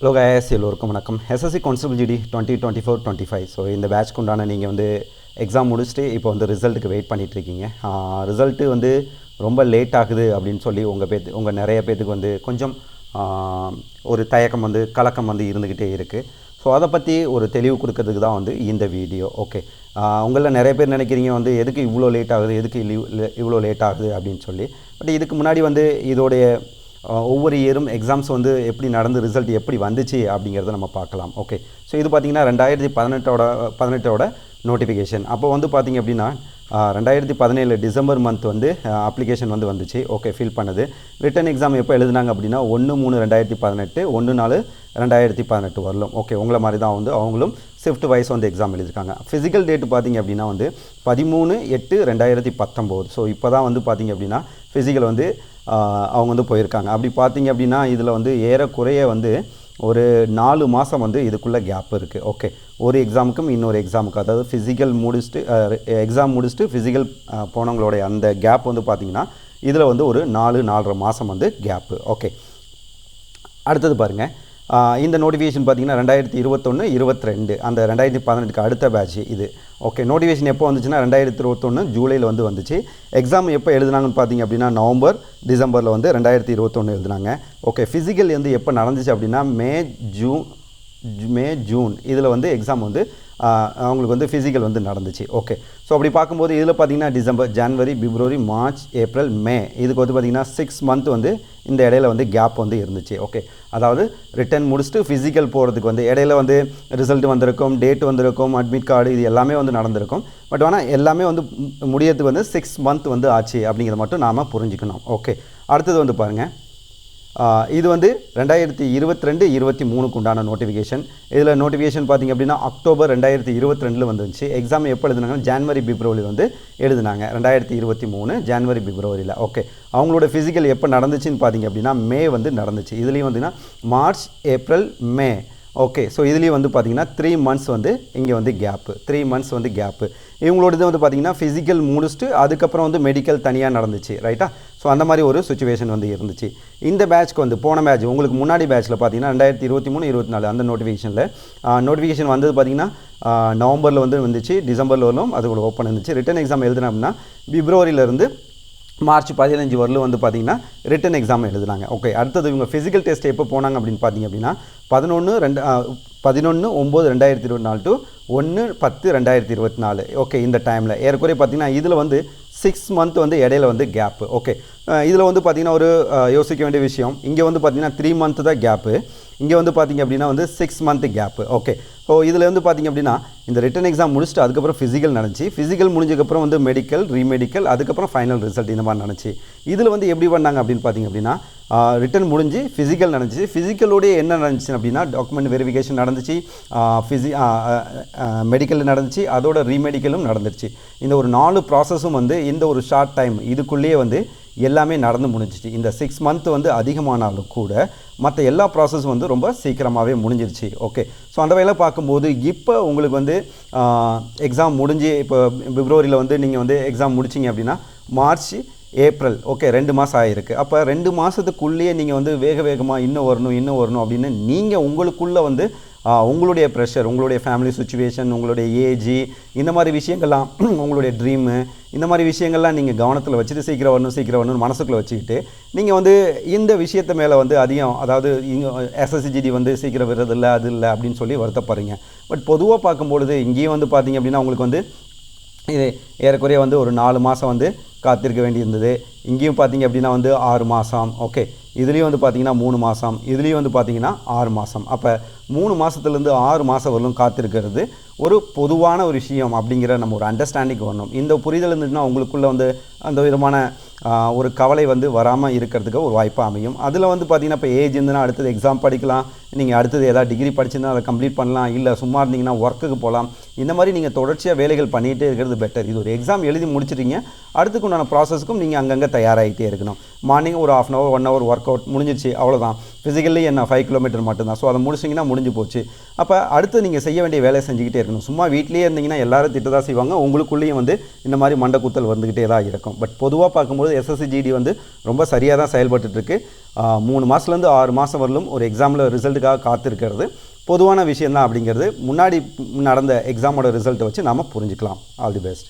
Hello guys எல்லோருக்கும் வணக்கம். SSC constable GD twenty twenty four twenty five so இந்த பேட்ச்க்கு உண்டான நீங்கள் வந்து எக்ஸாம் முடிச்சுட்டு இப்போ வந்து ரிசல்ட்டுக்கு வெயிட் பண்ணிகிட்ருக்கீங்க இருக்கீங்க. ரிசல்ட்டு வந்து ரொம்ப லேட் ஆகுது அப்படின்னு சொல்லி உங்கள் பேத்து உங்கள் நிறைய பேத்துக்கு வந்து கொஞ்சம் ஒரு தயக்கம் வந்து கலக்கம் வந்து இருந்துக்கிட்டே இருக்குது ஸோ அதை பற்றி ஒரு தெளிவு கொடுக்கறதுக்கு தான் வந்து இந்த வீடியோ. ஓகே உங்களில் நிறைய பேர் நினைக்கிறீங்க வந்து எதுக்கு இவ்வளோ லேட் ஆகுது எதுக்கு லீவ் இவ்வளோ லேட் ஆகுது அப்படின்னு சொல்லி. பட் இதுக்கு முன்னாடி வந்து இதோடைய ஒவ்வொரு இயரும் எக்ஸாம்ஸ் வந்து எப்படி நடந்து ரிசல்ட் எப்படி வந்துச்சு அப்படிங்கிறத நம்ம பார்க்கலாம். ஓகே ஸோ இது பார்த்திங்கன்னா ரெண்டாயிரத்தி பதினெட்டோட பதினெட்டோட நோட்டிஃபிகேஷன் அப்போ வந்து பார்த்திங்க அப்படின்னா ரெண்டாயிரத்தி பதினேழு டிசம்பர் மந்த் வந்து அப்ளிகேஷன் வந்து வந்துச்சு. ஓகே ஃபில் பண்ணது. ரிட்டன் எக்ஸாம் எப்போ எழுதுனாங்க அப்படின்னா ஒன்று மூணு ரெண்டாயிரத்தி பதினெட்டு ஒன்று நாலு ரெண்டாயிரத்தி பதினெட்டு வரலும். ஓகே உங்களை மாதிரி தான் வந்து அவங்களும் ஷிஃப்ட் வைஸ் வந்து எக்ஸாம் எழுதியிருக்காங்க. ஃபிசிக்கல் டேட் பார்த்தீங்க அப்படின்னா வந்து பதிமூணு எட்டு ரெண்டாயிரத்தி பத்தொம்போது. ஸோ இப்போ தான் வந்து பார்த்திங்க அப்படின்னா ஃபிசிக்கல் வந்து அவங்க வந்து போயிருக்காங்க. அப்படி பார்த்தீங்க அப்படின்னா இதில் வந்து ஏறக்குறைய வந்து ஒரு நாலு மாதம் வந்து இதுக்குள்ளே கேப் இருக்குது ஓகே ஒரு எக்ஸாமுக்கும் இன்னொரு எக்ஸாமுக்கு அதாவது ஃபிசிக்கல் முடிச்சுட்டு எக்ஸாம் முடிச்சுட்டு ஃபிசிக்கல் போனவங்களுடைய அந்த கேப் வந்து பார்த்திங்கன்னா இதில் வந்து ஒரு நாலு நாலரை மாதம் வந்து கேப்பு ஓகே அடுத்தது பாருங்கள் இந்த நோட்டிஃபிகேஷன் பார்த்தீங்கன்னா ரெண்டாயிரத்தி இருபத்தொன்று இருபத்தி ரெண்டு அந்த ரெண்டாயிரத்தி பதினெட்டுக்கு அடுத்த பேட்ச் இது. ஓகே நோட்டிஃபிகேஷன் எப்போ வந்துச்சுன்னா ரெண்டாயிரத்தி இருபத்தொன்று ஜூலையில் வந்து வந்துச்சு. எக்ஸாம் எப்போ எழுதுனாங்கன்னு பார்த்தீங்க அப்படின்னா நவம்பர் டிசம்பரில் வந்து ரெண்டாயிரத்தி இருபத்தொன்று எழுதுனாங்க. ஓகே ஃபிசிக்கல் வந்து எப்போ நடந்துச்சு அப்படின்னா மே ஜூன் மே ஜூன். இதில் வந்து எக்ஸாம் வந்து அவங்களுக்கு வந்து ஃபிசிக்கல் வந்து நடந்துச்சு. ஓகே ஸோ அப்படி பார்க்கும்போது இதில் பார்த்தீங்கன்னா டிசம்பர் ஜனவரி பிப்ரவரி மார்ச் ஏப்ரல் மே இதுக்கு வந்து பார்த்திங்கன்னா சிக்ஸ் மந்த் வந்து இந்த இடையில வந்து கேப் வந்து இருந்துச்சு. ஓகே அதாவது ரிட்டர்ன் முடிச்சுட்டு ஃபிசிக்கல் போகிறதுக்கு வந்து இடையில வந்து ரிசல்ட் வந்திருக்கும் டேட் வந்திருக்கும் அட்மிட் கார்டு இது எல்லாமே வந்து நடந்திருக்கும். பட் ஆனால் எல்லாமே வந்து முடியறதுக்கு வந்து சிக்ஸ் மந்த் வந்து ஆச்சு அப்படிங்கிறத மட்டும் நாம் புரிஞ்சுக்கணும். ஓகே அடுத்தது வந்து பாருங்கள் இது வந்து ரெண்டாயிரத்தி இருபத்தி ரெண்டு இருபத்தி மூணுக்கு உண்டான நோட்டிஃபிகேஷன் இதில் நோட்டிஃபிகேஷன் பார்த்தீங்க அப்படின்னா அக்டோபர் ரெண்டாயிரத்தி இருபத்தி ரெண்டில் வந்துச்சு எக்ஸாம் எப்போ எழுதுனாங்கன்னா ஜான்வரி பிப்ரவரி வந்து எழுதுனாங்க. ரெண்டாயிரத்தி இருபத்தி மூணு ஜான்வரி பிப்ரவரியில் ஓகே அவங்களோட ஃபிசிக்கல் எப்போ நடந்துச்சுன்னு பார்த்தீங்க அப்படின்னா மே வந்து நடந்துச்சு. இதுலேயும் வந்துன்னா March April May okay so இதுலேயும் வந்து பார்த்தீங்கன்னா த்ரீ மந்த்ஸ் வந்து இங்கே வந்து கேப்பு த்ரீ மந்த்ஸ் வந்து கேப்பு இவங்களோடது வந்து பார்த்தீங்கன்னா ஃபிசிக்கல் முடிச்சுட்டு அதுக்கப்புறம் வந்து மெடிக்கல் தனியாக நடந்துச்சு ரைட்டா ஸோ அந்த மாதிரி ஒரு சுச்சுவேஷன் வந்து இருந்துச்சு. இந்த பேட்ச்க்கு வந்து போன பேட்ச் உங்களுக்கு முன்னாடி பேட்ச்சில் பார்த்தீங்கன்னா ரெண்டாயிரத்தி இருபத்தி மூணு இருபத்தி நாலு அந்த நோட்டிஃபிகேஷனில் நோட்டிஃபிகேஷன் வந்தது பார்த்திங்கன்னா நவம்பரில் வந்து வந்துச்சு டிசம்பரில் வரலும் அது கூட ஓப்பன் இருந்துச்சு. ரிட்டன் எக்ஸாம் எழுதுனா அப்படின்னா பிப்ரவரியிலேருந்து மார்ச் பதினஞ்சு வரலும் வந்து பார்த்தீங்கன்னா ரிட்டன் எக்ஸாம் எழுதுனாங்க. ஓகே அடுத்தது இவங்க ஃபிசிக்கல் டெஸ்ட் எப்போ போனாங்க அப்படின்னு பார்த்தீங்க அப்படின்னா பதினொன்று ரெண்டு பதினொன்று ஒம்பது ரெண்டாயிரத்தி இருபத்தி நாலு டு ஒன்று பத்து ரெண்டாயிரத்தி இருபத்தி நாலு. ஓகே இந்த டைமில் ஏறக்குறைய பார்த்தீங்கன்னா இதில் வந்து சிக்ஸ் மந்த் வந்து இடையில வந்து கேப்பு ஓகே இதில் வந்து பார்த்தீங்கன்னா ஒரு யோசிக்க வேண்டிய விஷயம். இங்கே வந்து பார்த்தீங்கன்னா த்ரீ மந்த்து தான் கேப்பு இங்கே வந்து பார்த்தீங்க அப்படின்னா வந்து six month gap okay so இதில் வந்து பார்த்தீங்க அப்படின்னா இந்த ரிட்டன் எக்ஸாம் முடிச்சுட்டு அதுக்கப்புறம் ஃபிசிக்கல் நடந்துச்சு. ஃபிசிக்கல் முடிஞ்சதுக்கப்புறம் வந்து மெடிக்கல் ரீமெடிக்கல் அதுக்கப்புறம் ஃபைனல் ரிசல்ட் இந்த மாதிரி நடந்துச்சு. இதில் வந்து எப்படி பண்ணாங்க அப்படின்னு பார்த்தீங்க அப்படின்னா ரிட்டன் முடிஞ்சு ஃபிசிக்கல் நடந்துச்சு. ஃபிசிக்கலோடைய என்ன நடந்துச்சு அப்படின்னா டாக்குமெண்ட் வெரிஃபிகேஷன் நடந்துச்சு. ஃபிசி மெடிக்கல் நடந்துச்சு. அதோட ரீமெடிக்கலும் நடந்துருச்சு. இந்த ஒரு நாலு ப்ராசஸும் வந்து இந்த ஒரு ஷார்ட் டைம் இதுக்குள்ளேயே வந்து எல்லாமே நடந்து முடிஞ்சிச்சு. இந்த சிக்ஸ் மந்த் வந்து அதிகமானாலும் கூட மற்ற எல்லா ப்ராசஸும் வந்து ரொம்ப சீக்கிரமாகவே முடிஞ்சிருச்சு. ஓகே ஸோ அந்த வகையில் பார்க்கும்போது இப்போ உங்களுக்கு வந்து எக்ஸாம் முடிஞ்சு இப்போ பிப்ரவரியில் வந்து நீங்கள் வந்து எக்ஸாம் முடிச்சிங்க அப்படின்னா மார்ச் ஏப்ரல் ஓகே ரெண்டு மாதம் ஆகிருக்கு அப்போ ரெண்டு மாதத்துக்குள்ளேயே நீங்கள் வந்து வேக வேகமாக இன்னும் வரணும் இன்னும் வரணும் அப்படின்னு நீங்கள் உங்களுக்குள்ளே வந்து உங்களுடைய ப்ரெஷர் உங்களுடைய ஃபேமிலி சுச்சுவேஷன் உங்களுடைய ஏஜி இந்த மாதிரி விஷயங்கள்லாம் உங்களுடைய ட்ரீமு இந்த மாதிரி விஷயங்கள்லாம் நீங்கள் கவனத்தில் வச்சுட்டு சீக்கிரம் வரணும் சீக்கிரம் வரணும் மனசுக்குள்ளே வச்சுக்கிட்டு நீங்கள் வந்து இந்த விஷயத்து மேலே வந்து அதிகம் அதாவது இங்கே எஸ்எஸ்சிஜிடி வந்து சீக்கிரம் வர்றதில்ல அது இல்லை அப்படின்னு சொல்லி வருத்தப்படுறீங்க. பட் பொதுவாக பார்க்கும்பொழுது இங்கேயும் வந்து பார்த்தீங்க அப்படின்னா உங்களுக்கு வந்து இது ஏறக்குறைய வந்து ஒரு நாலு மாதம் வந்து காத்திருக்க வேண்டியிருந்தது. இங்கேயும் பார்த்தீங்க அப்படின்னா வந்து ஆறு மாதம் ஓகே இதுலேயும் வந்து பார்த்தீங்கன்னா மூணு மாதம் இதுலேயும் வந்து பார்த்தீங்கன்னா ஆறு மாதம் அப்போ மூணு மாதத்துலேருந்து ஆறு மாதம் வரலும் காத்திருக்கிறது ஒரு பொதுவான ஒரு விஷயம் அப்படிங்கிற நம்ம ஒரு அண்டர்ஸ்டாண்டிங் வரணும். இந்த புரிதல் இருந்துச்சுன்னா உங்களுக்குள்ளே வந்து அந்த விதமான ஒரு கவலை வந்து வராமல் இருக்கிறதுக்கு ஒரு வாய்ப்பாக அமையும். அதில் வந்து பார்த்தீங்கன்னா இப்போ ஏஜ் இருந்துன்னா அடுத்தது எக்ஸாம் படிக்கலாம். நீங்கள் அடுத்தது ஏதாவது டிகிரி படிச்சிருந்தால் அதை கம்ப்ளீட் பண்ணலாம். இல்லை சும்மா இருந்தீங்கன்னா ஒர்க்குக்கு போகலாம். இந்த மாதிரி நீங்கள் தொடர்ச்சியாக வேலைகள் பண்ணிகிட்டே இருக்கிறது பெட்டர் இது ஒரு எக்ஸாம் எழுதி முடிச்சிட்டீங்க. அடுத்துக்கு உண்டான ப்ராசஸ்க்கும் நீங்கள் அங்கங்கே தயாராகிட்டே இருக்கணும். மார்னிங் ஒரு half an hour one hour work out முடிஞ்சிருச்சு அவ்வளோதான் ஃபிசிக்கலி என்ன ஃபைவ் கிலோமீட்டர் மட்டும்தான். ஸோ அதை முடிச்சிங்கன்னா முடிஞ்சு போச்சு. அப்போ அடுத்து நீங்கள் செய்ய வேண்டிய வேலையை செஞ்சுக்கிட்டே இருக்கணும். சும்மா வீட்லேயே இருந்தீங்கன்னா எல்லாரும் திட்டதாக செய்வாங்க. உங்களுக்குள்ளேயும் வந்து இந்த மாதிரி மண்டை வந்துக்கிட்டே தான் இருக்கும். பட் பொதுவாக பார்க்கும்போது எஸ்எஸ்சிஜிடி வந்து ரொம்ப சரியாக தான் செயல்பட்டுருக்கு மூணு மாதத்துலேருந்து ஆறு மாதம் வரலும் ஒரு எக்ஸாமில் ரிசல்ட்டுக்காக காத்திருக்கிறது. பொதுவான விஷயம் தான் அப்படிங்கிறது முன்னாடி நடந்த எக்ஸாமோட ரிசல்ட்டை வச்சு நாம் புரிஞ்சுக்கலாம். All the best